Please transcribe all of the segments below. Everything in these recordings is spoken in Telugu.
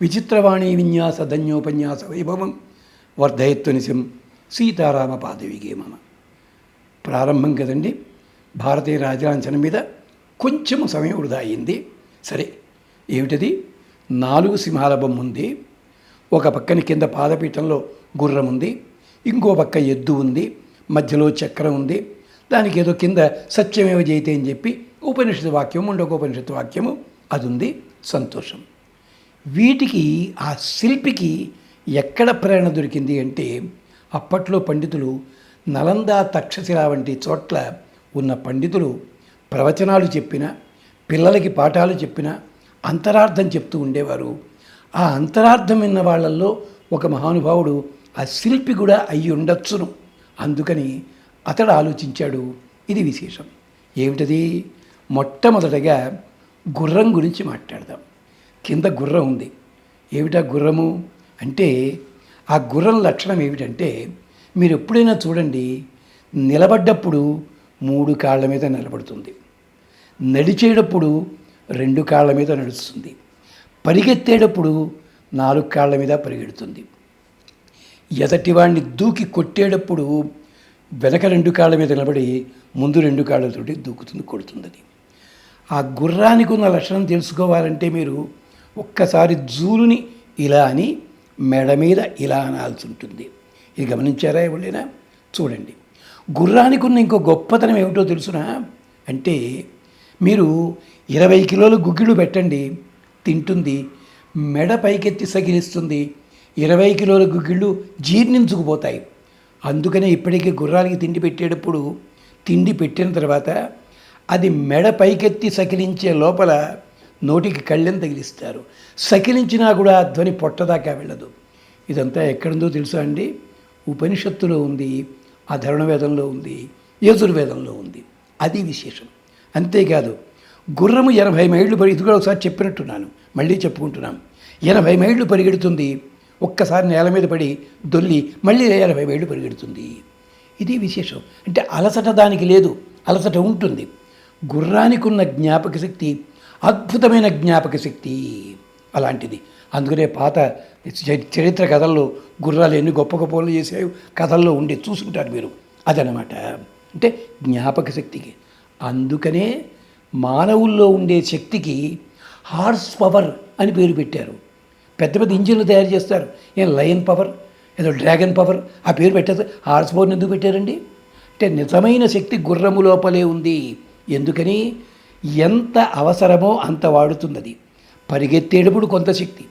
విచిత్రవాణి విన్యాస ధన్యోపన్యాస వైభవం వర్ధయత్వనిశం సీతారామ పాదవిగే మమ. ప్రారంభం కదండి. భారతీయ రాజలాంఛనం మీద కొంచెం సమయం వృధా అయింది. సరే ఏమిటది? నాలుగు సింహాల బొమ్మ ఉంది. ఒక పక్కన కింద పాదపీఠంలో గుర్రం ఉంది. ఇంకో పక్క ఎద్దు ఉంది. మధ్యలో చక్రం ఉంది. దానికి ఏదో కింద సత్యమేవ జయితే అని చెప్పి ఉపనిషత్ వాక్యం ఉండొక ఉపనిషత్ వాక్యము అది ఉంది సంతోషం. వీటికి ఆ శిల్పికి ఎక్కడ ప్రేరణ దొరికింది అంటే అప్పట్లో పండితులు నలంద తక్షశిల వంటి చోట్ల ఉన్న పండితులు ప్రవచనాలు చెప్పిన పిల్లలకి పాఠాలు చెప్పిన అంతరార్థం చెప్తూ ఉండేవారు. ఆ అంతరార్థం విన్న వాళ్ళల్లో ఒక మహానుభావుడు ఆ శిల్పి కూడా అయ్యి ఉండొచ్చును. అందుకని అతడు ఆలోచించాడు ఇది విశేషం. ఏమిటది? మొట్టమొదటగా గుర్రం గురించి మాట్లాడదాం. కింద గుర్రం ఉంది. ఏమిటా గుర్రము? అంటే ఆ గుర్రం లక్షణం ఏమిటంటే మీరు ఎప్పుడైనా చూడండి నిలబడ్డప్పుడు మూడు కాళ్ళ మీద నిలబడుతుంది. నడిచేటప్పుడు రెండు కాళ్ళ మీద నడుస్తుంది. పరిగెత్తేటప్పుడు నాలుగు కాళ్ళ మీద పరిగెడుతుంది. ఎదటివాడిని దూకి కొట్టేటప్పుడు వెనక రెండు కాళ్ళ మీద నిలబడి ముందు రెండు కాళ్ళతోటి దూకుతుంది కొడుతుంది ఆ గుర్రానికి ఉన్న లక్షణం తెలుసుకోవాలంటే మీరు ఒక్కసారి జూలుని ఇలా అని మెడ మీద ఇలా అనాల్సి ఉంటుంది. ఇది గమనించారా ఎవరైనా? చూడండి. గుర్రానికి ఉన్న ఇంకో గొప్పతనం ఏమిటో తెలుసునా? అంటే మీరు ఇరవై కిలోల గుగ్గిళ్ళు పెట్టండి తింటుంది మెడ పైకెత్తి సగిలిస్తుంది ఇరవై కిలోల గుగ్గిళ్ళు జీర్ణించుకుపోతాయి. అందుకనే ఇప్పటికీ గుర్రానికి తిండి పెట్టేటప్పుడు తిండి పెట్టిన తర్వాత అది మెడ పైకెత్తి సకిలించే లోపల నోటికి కళ్ళెం తగిలిస్తారు. సకిలించినా కూడా ధ్వని పొట్టదాకా వెళ్ళదు. ఇదంతా ఎక్కడుందో తెలుసా అండి? ఉపనిషత్తులో ఉంది ఆ ధరుణవేదంలో ఉంది యజుర్వేదంలో ఉంది. అది విశేషం. అంతేకాదు గుర్రము ఎనభై మైళ్ళు పరి ఇది కూడా ఒకసారి చెప్పినట్టున్నాను. మళ్ళీ చెప్పుకుంటున్నాను ఎనభై మైళ్ళు పరిగెడుతుంది. ఒక్కసారి నేల మీద పడి దొల్లి మళ్ళీ ఎనభై మైళ్ళు పరిగెడుతుంది. ఇది విశేషం. అంటే అలసట దానికి లేదు. అలసట ఉంటుంది. గుర్రానికి ఉన్న జ్ఞాపక శక్తి అద్భుతమైన జ్ఞాపక శక్తి అలాంటిది. అందుకనే పాత చరిత్ర కథల్లో గుర్రాలు ఎన్ని గొప్ప గొప్పలు పనులు చేసాయో కథల్లో ఉండే చూసుంటారు మీరు. అదనమాట. అంటే జ్ఞాపక శక్తికి. అందుకనే మానవుల్లో ఉండే శక్తికి హార్స్ పవర్ అని పేరు పెట్టారు. పెద్ద పెద్ద ఇంజిన్లు తయారు చేస్తారు. ఏం లయన్ పవర్ ఏదో డ్రాగన్ పవర్ ఆ పేరు పెట్టారు హార్స్ పవర్ ఎందుకు పెట్టారండి? అంటే నిజమైన శక్తి గుర్రము లోపలే ఉంది. ఎందుకని? ఎంత అవసరమో అంత వాడుతున్నది. పరిగెత్తేటప్పుడు కొంత శక్తి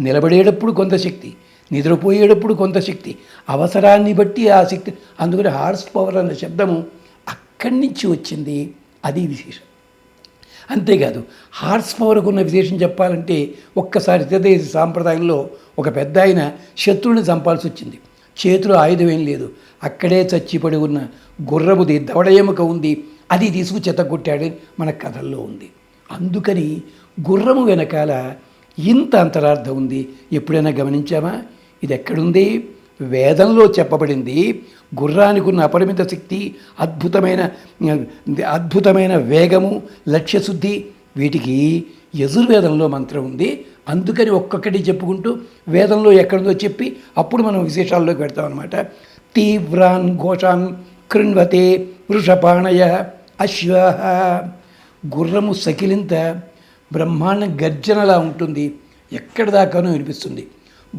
నిలబడేటప్పుడు కొంత శక్తి నిద్రపోయేటప్పుడు కొంత శక్తి అవసరాన్ని బట్టి ఆ శక్తి. అందుకని హార్స్ పవర్ అన్న శబ్దము అక్కడి నుంచి వచ్చింది. అది విశేషం. అంతేకాదు హార్స్ పవర్కు ఉన్న విశేషం చెప్పాలంటే ఒక్కసారి ఇతదేశ సాంప్రదాయంలో ఒక పెద్ద ఆయన శత్రువుని చంపాల్సి వచ్చింది. చేతిలో ఆయుధం ఏం లేదు. అక్కడే చచ్చిపడి ఉన్న గుర్రముది దవడ ఎముక ఉంది. అది తీసుకు చెత్తగొట్టాడు మన కథల్లో ఉంది. అందుకని గుర్రము వెనకాల ఇంత అంతరార్థం ఉంది. ఎప్పుడైనా గమనించామా ఇది ఎక్కడుంది వేదంలో చెప్పబడింది. గుర్రానికి ఉన్న అపరిమిత శక్తి అద్భుతమైన అద్భుతమైన వేగము లక్ష్యశుద్ధి వీటికి యజుర్వేదంలో మంత్రం ఉంది. అందుకని ఒక్కొక్కటి చెప్పుకుంటూ వేదంలో ఎక్కడుందో చెప్పి అప్పుడు మనం విశేషాల్లోకి పెడతాం అనమాట తీవ్రాన్ ఘోషాన్ కృణ్వతే వృషపాణయ అశ్వహ గుర్రము సకిలింత బ్రహ్మాండ గర్జనలా ఉంటుంది. ఎక్కడి దాకానో వినిపిస్తుంది.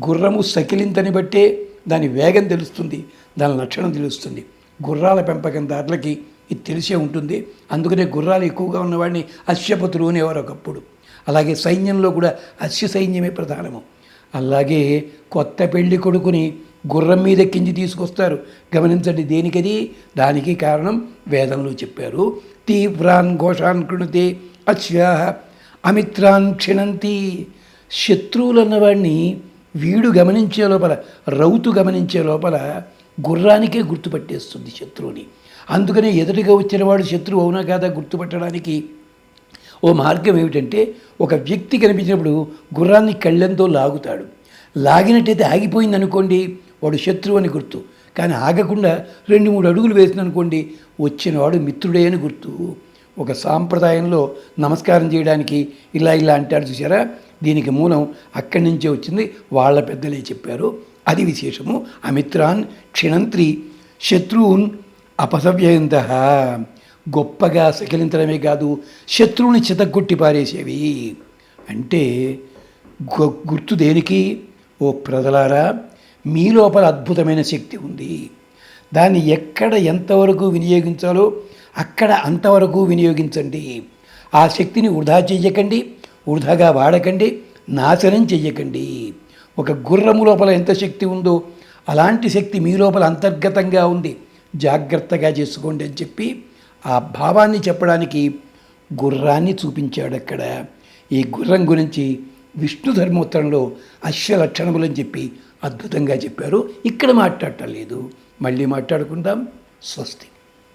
గుర్రము సకిలింతని బట్టే దాని వేగం తెలుస్తుంది. దాని లక్షణం తెలుస్తుంది. గుర్రాల పెంపకందారులకి ఇది తెలిసే ఉంటుంది. అందుకనే గుర్రాలు ఎక్కువగా ఉన్నవాడిని అశ్వపతులు అనేవారు ఒకప్పుడు. అలాగే సైన్యంలో కూడా అశ్వ సైన్యమే ప్రధానము. అలాగే కొత్త పెళ్ళి కొడుకుని గుర్రం మీద కింది తీసుకొస్తారు. గమనించండి దేనికది? దానికి కారణం వేదంలో చెప్పారు. తీవ్రాన్ ఘోషాన్ కృణతే అశ్వాహ అమిత్రాన్ క్షిణంతి. శత్రువులు అన్నవాడిని వీడు గమనించే లోపల రౌతు గమనించే లోపల గుర్రానికే గుర్తుపట్టేస్తుంది శత్రువుని. అందుకనే ఎదుటిగా వచ్చిన వాడు శత్రువు అవునా కాదా గుర్తుపట్టడానికి? ఓ మార్గం ఏమిటంటే ఒక వ్యక్తి కనిపించినప్పుడు గుర్రాన్ని కళ్ళెంతో లాగుతాడు. లాగినట్టయితే ఆగిపోయింది అనుకోండి వాడు శత్రువు అని గుర్తు. కానీ ఆగకుండా రెండు మూడు అడుగులు వేసిననుకోండి వచ్చినవాడు మిత్రుడే అని గుర్తు. ఒక సాంప్రదాయంలో నమస్కారం చేయడానికి ఇలా ఇలా అంటాడు చూసారా దీనికి మూలం అక్కడి నుంచే వచ్చింది. వాళ్ళ పెద్దలే చెప్పారు. అది విశేషము. అమిత్రాన్ క్షిణంత్రి శత్రువున్ అపసవ్యంత గొప్పగా సకిలించడమే కాదు శత్రువుని చితగొట్టి పారేసేవి. అంటే గుర్తు దేనికి? ఓ ప్రజలారా మీ లోపల అద్భుతమైన శక్తి ఉంది. దాన్ని ఎక్కడ ఎంతవరకు వినియోగించాలో అక్కడ అంతవరకు వినియోగించండి. ఆ శక్తిని వృధా చెయ్యకండి వృధాగా వాడకండి నాశనం చెయ్యకండి. ఒక గుర్రము లోపల ఎంత శక్తి ఉందో అలాంటి శక్తి మీ లోపల అంతర్గతంగా ఉంది. జాగ్రత్తగా చేసుకోండి అని చెప్పి ఆ భావాన్ని చెప్పడానికి గుర్రాన్ని చూపించాడు అక్కడ ఈ గుర్రం గురించి విష్ణు ధర్మోత్తరంలో అశ్వ అని చెప్పి అద్భుతంగా చెప్పారు. ఇక్కడ మాట్లాడటం లేదు. మళ్ళీ మాట్లాడుకుందాం. స్వస్తి.